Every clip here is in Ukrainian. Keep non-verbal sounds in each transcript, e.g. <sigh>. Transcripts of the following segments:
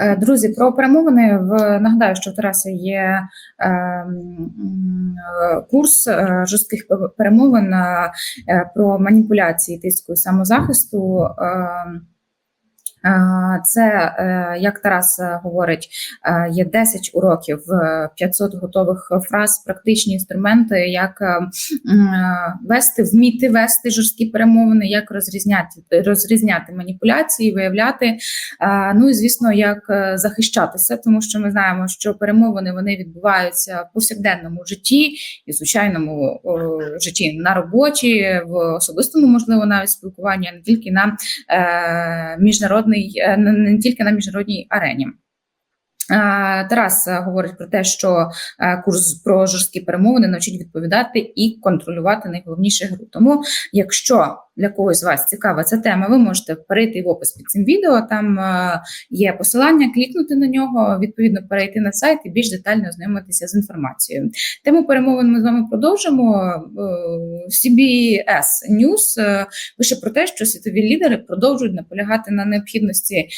Е, Друзі, про перемовини в нагадаю, що в Тараса є е, е, курс жорстких перемовин про маніпуляції тиску і самозахисту. Е, Це, е, як Тарас е, говорить, є 10 уроків, е, 500 готових фраз, практичні інструменти, як вести, вміти вести жорсткі перемовини, як розрізняти, розрізняти маніпуляції, виявляти. Ну і звісно, як захищатися, тому що ми знаємо, що перемовини вони відбуваються в повсякденному житті і звичайному житті на роботі, в особистому, можливо, навіть спілкуванні, а не тільки на е, міжнародній, е, не тільки на міжнародній арені. Тарас е, говорить про те, що е, курс про жорсткі перемовини навчить відповідати і контролювати найголовніше гру. Тому, якщо для когось з вас цікава ця тема, ви можете перейти в опис під цим відео. Там е, є посилання, клікнути на нього, відповідно перейти на сайт і більш детально ознайомитися з інформацією. Тему перемовин ми з вами продовжимо. Е, CBS News е, пише про те, що світові лідери продовжують наполягати на необхідності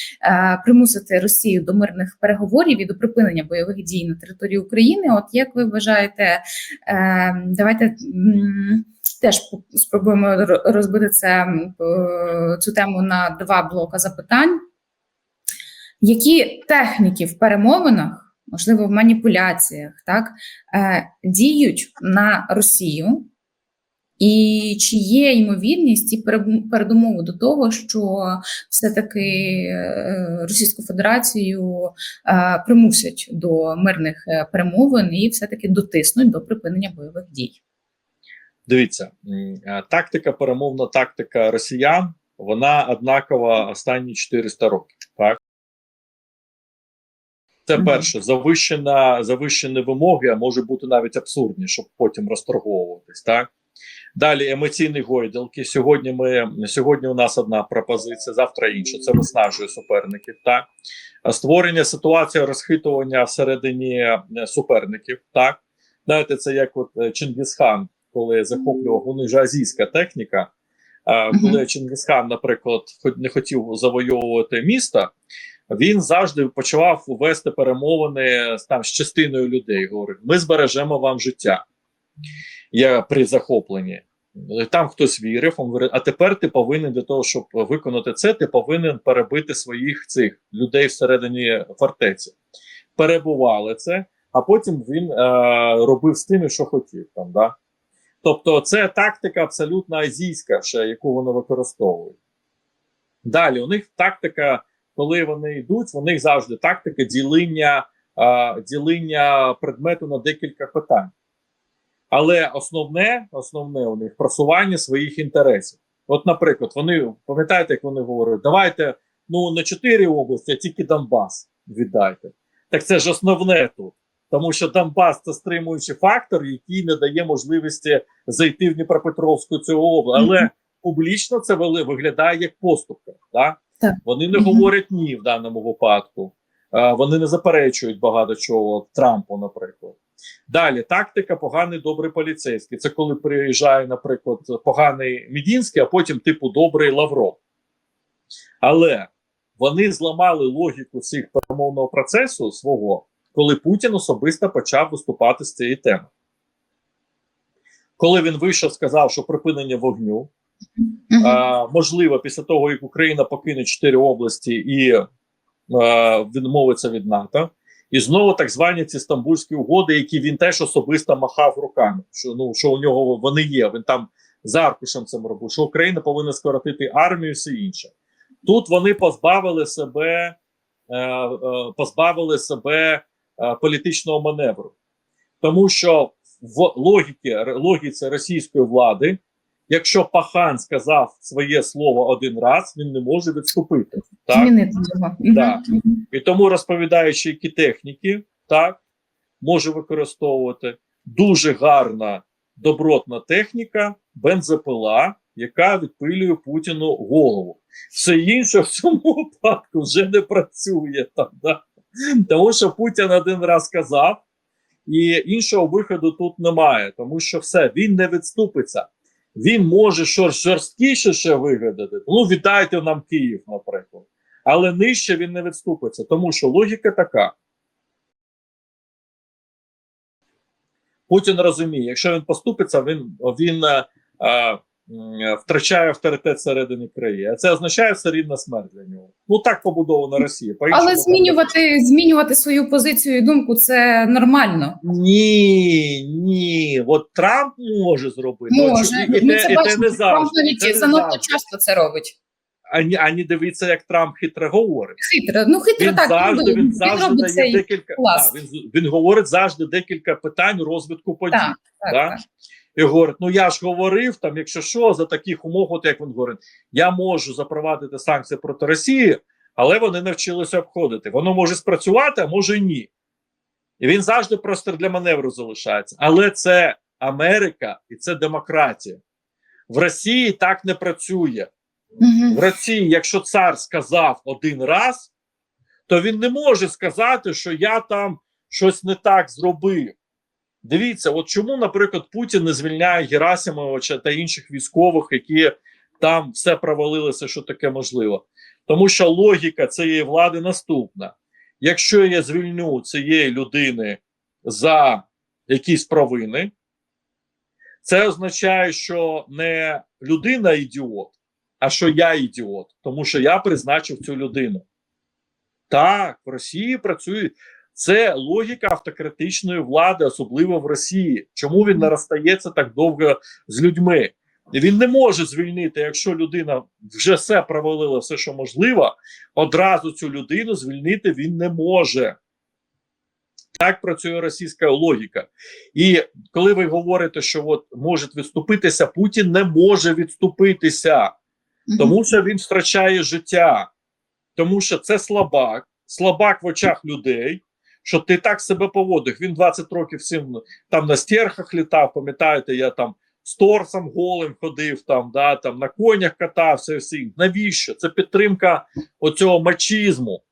примусити Росію до мирних переговорів і до припинення бойових дій на території України. От як ви вважаєте, давайте. Теж спробуємо розбити це цю тему на два блока запитань. Які техніки в перемовинах, можливо, в маніпуляціях, так, е, діють на Росію, і чи є ймовірність і передумови до того, що все-таки е, Російську Федерацію е, примусять до мирних перемовин і все-таки дотиснуть до припинення бойових дій? Дивіться, е, тактика, перемовна тактика росіян, вона однакова останні 400 років. Так? Це перше, завищена, завищені вимоги, а може бути навіть абсурдні, щоб потім розторговуватись. Так? Далі емоційні гойдалки. Сьогодні ми сьогодні у нас одна пропозиція, завтра інша. Це виснажує суперників. Так? Створення ситуації розхитування всередині е, суперників. Так? Знаєте, це як от е, Чингісхан, коли захоплював вони ж азійська техніка. Коли Чингісхан, наприклад, не хотів завойовувати місто, він завжди почав вести перемовини там з частиною людей. Говорить: ми збережемо вам життя. Я при захопленні. Там хтось вірив, він говорить, а тепер ти повинен для того, щоб виконати це, ти повинен перебити своїх цих людей всередині фортеці. Перебували це, а потім він е, робив з тими, що хотів. Там, да? Тобто, це тактика абсолютно азійська, ще, яку вони використовують. Далі, у них тактика, коли вони йдуть, у них завжди тактика ділення, е, ділення предмету на декілька питань. Але основне, основне у них просування своїх інтересів. От, наприклад, вони пам'ятаєте, як вони говорять, давайте ну не чотири області, а тільки Донбас віддайте. Так це ж основне тут. Тому що Донбас це стримуючий фактор, який не дає можливості зайти в Дніпропетровську цю область. Але Мгм. публічно це виглядає як поступка. Да? Так. Вони не Мгм. говорять ні в даному випадку. Вони не заперечують багато чого Трампу, наприклад. Далі тактика поганий добрий поліцейський. Це коли приїжджає, наприклад, поганий Мідінський, а потім типу добрий Лавров. Але вони зламали логіку цих перемовного процесу свого, коли Путін особисто почав виступати з цієї теми. Коли він вийшов, сказав, що припинення вогню а, можливо, після того, як Україна покине чотири області і а, відмовиться від НАТО, і знову так звані ці стамбульські угоди, які він теж особисто махав руками. Що ну що у нього вони є. Він там за аркушем цим робив, що Україна повинна скоротити армію, і все інше. Тут вони позбавили себе, е, е, позбавили себе е, політичного маневру, тому що в логіці, логіці російської влади Якщо пахан сказав своє слово один раз, він не може відступити. Так? Змінити його. І тому розповідаючи, які техніки так, може використовувати дуже гарна добротна техніка, бензопила, яка відпилює Путіну голову. Все інше в цьому випадку вже не працює там. Да? <laughs> Тому що Путін один раз сказав, і іншого виходу тут немає, тому що все, він не відступиться. Він може щось жорсткіше ще вигадати. Ну, віддайте нам Київ, наприклад. Але нижче він не відступиться, тому що логіка така. Путін розуміє, якщо він поступиться, він, він е, е, м, втрачає авторитет всередині країни. А це означає все рівно смерть для нього. Ну так побудована Росія. По-іншому Але змінювати, змінювати свою позицію і думку це нормально. Ні, ні. От Трамп може зробити. Може, і, ми те- це і бачимо. не Трамп навіть не занадто часто це робить. Ані, ані дивіться, як Трамп хитро говорить. Хитро. Ну хитро Він так завжди, він, він завжди робить дає цей декілька. Да, він, він говорить завжди декілька питань розвитку подій. Так, так, Да? так. І говорить: ну я ж говорив, там, якщо що, за таких умов, от як він говорить, я можу запровадити санкції проти Росії, але вони навчилися обходити. Воно може спрацювати, а може ні. І він завжди простір для маневру залишається. Але це Америка і це демократія. В Росії так не працює. В Росії, якщо цар сказав один раз, то він не може сказати, що я там щось не так зробив. Дивіться, от чому, наприклад, Путін не звільняє Герасимовича та інших військових, які там все провалилося, що таке можливо. Тому що логіка цієї влади наступна: якщо я звільню цієї людини за якісь провини, це означає, що не людина ідіот, а що я ідіот, тому що я призначив цю людину. Так, в Росії працює. Це логіка автократичної влади, особливо в Росії. Чому він не розстається так довго з людьми? Він не може звільнити, якщо людина вже все провалила, все, що можливо, одразу цю людину звільнити він не може. Так працює російська логіка. І коли ви говорите, що от може відступитися, Путін не може відступитися тому що він втрачає життя, тому що це слабак, слабак в очах людей. Що ти так себе поводив? Він 20 років всім там на стерхах літав. Пам'ятаєте, я там з торсом голим ходив, там да там на конях катався. і всім. Навіщо? Це підтримка оцього мачізму.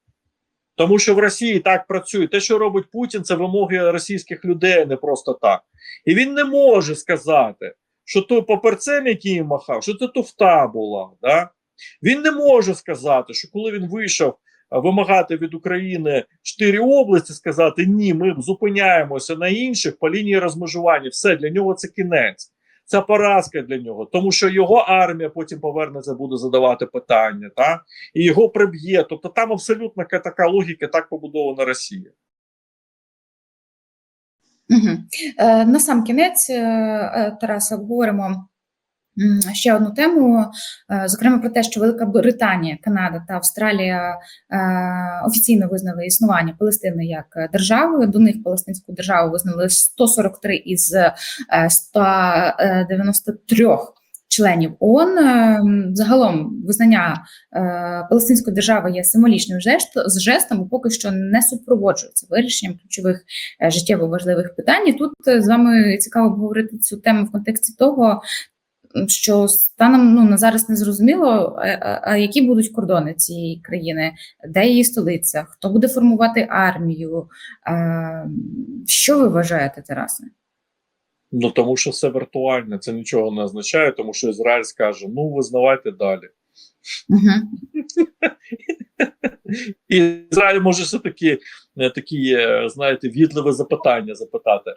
Тому що в Росії так працює. Те, що робить Путін, це вимоги російських людей, не просто так. І він не може сказати, що то паперцем, який їм махав, що це туфта була. Да? Він не може сказати, що коли він вийшов вимагати від України чотири області, сказати ні, ми зупиняємося на інших по лінії розмежування. Все для нього це кінець. Це поразка для нього, тому що його армія потім повернеться, буде задавати питання, та і його приб'є. Тобто там абсолютно така логіка, так побудована Росія. Мгм. Е, На сам кінець, е, е, Тараса, обговоримо ще одну тему, е, зокрема про те, що Велика Британія, Канада та Австралія е, офіційно визнали існування Палестини як е, держави. До них Палестинську державу визнали 143 із е, 193 членів ООН. Загалом визнання Палестинської держави є символічним жест, жестом, поки що не супроводжується вирішенням ключових життєво важливих питань. І тут з вами цікаво обговорити цю тему в контексті того, що станом ну на зараз не зрозуміло, а, а- а які будуть кордони цієї країни, де її столиця, хто буде формувати армію. Е, Що ви вважаєте, Тарасе? Ну тому що все віртуальне, це нічого не означає, тому що Ізраїль скаже: ну визнавайте далі. Угу. Ізраїль може все таки е, такі, е, знаєте, відливе запитання запитати.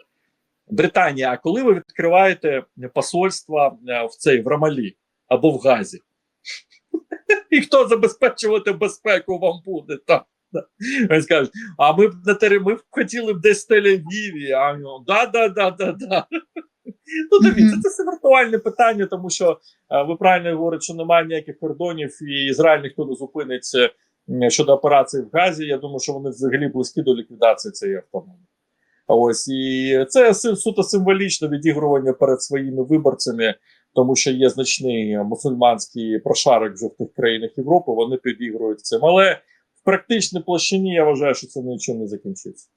Британія, а коли ви відкриваєте посольство е, в цей в Рамалі або в Газі? <laughs> І хто забезпечувати безпеку вам буде там? <laughs> Вони скажуть, а ми б на тері, ми б хотіли б десь в Тель-Авіві, а ну, да, да, да, да, да. Ну, дивіться, це все віртуальне питання, тому що е, ви правильно говорите, що немає ніяких кордонів, і Ізраїль ніхто не зупиниться щодо операції в Газі. Я думаю, що вони взагалі близькі до ліквідації цієї автономії. Ось і це суто символічне відігрування перед своїми виборцями, тому що є значний мусульманський прошарок вже в тих країнах Європи. Вони підігрують цим. Але в практичній площині я вважаю, що це нічим не закінчиться.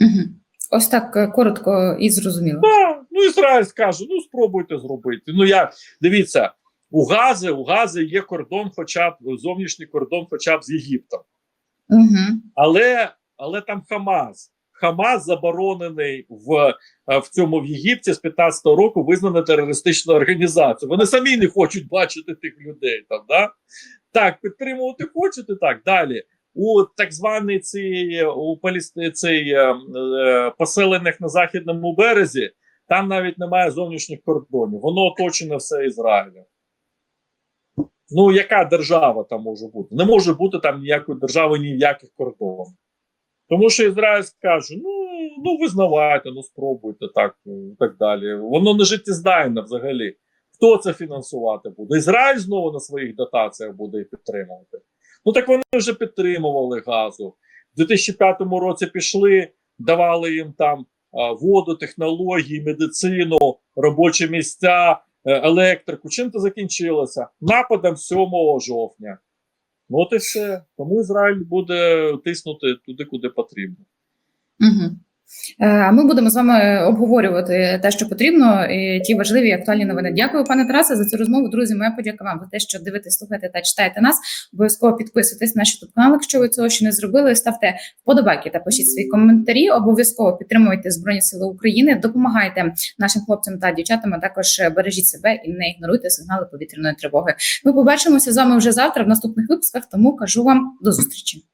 Угу. Ось так е, коротко і зрозуміло. Да, ну Ізраїль скаже: ну спробуйте зробити. Ну як дивіться, у Гази, у Гази є кордон, хоча б зовнішній кордон, хоча б з Єгиптом. Угу. Але, але там Хамас. Хамас заборонений в, е, в цьому в Єгипті з 15-го року визнаний терористичною організацією. Вони самі не хочуть бачити тих людей там. Да? Так, підтримувати хочете так далі. У так званий цей у Палісти цей е, е, поселених на західному березі. Там навіть немає зовнішніх кордонів. Воно оточене все Ізраїлем. Ну, яка держава там може бути? Не може бути там ніякої держави, ніяких кордонів. Тому що Ізраїль скаже: ну, ну визнавайте, ну спробуйте так і так далі. Воно не життєздайне взагалі. Хто це фінансувати буде? Ізраїль знову на своїх дотаціях буде підтримувати. Ну так вони вже підтримували газу. В 2005 році пішли, давали їм там воду, технології, медицину, робочі місця, е, електрику. Чим це закінчилося? Нападом 7 жовтня. Ну, от і все. Тому Ізраїль буде тиснути туди, куди потрібно. Угу. Ми будемо з вами обговорювати те, що потрібно, і ті важливі і актуальні новини. Дякую, пане Тарасе, за цю розмову. Друзі, моя подяка вам за те, що дивитесь, слухаєте та читаєте нас. Обов'язково підписуйтесь на наш youtube канал, якщо ви цього ще не зробили. Ставте вподобайки та пишіть свої коментарі. Обов'язково підтримуйте Збройні Сили України, допомагайте нашим хлопцям та дівчатам. а Також бережіть себе і не ігноруйте сигнали повітряної тривоги. Ми побачимося з вами вже завтра в наступних випусках. Тому кажу вам до зустрічі.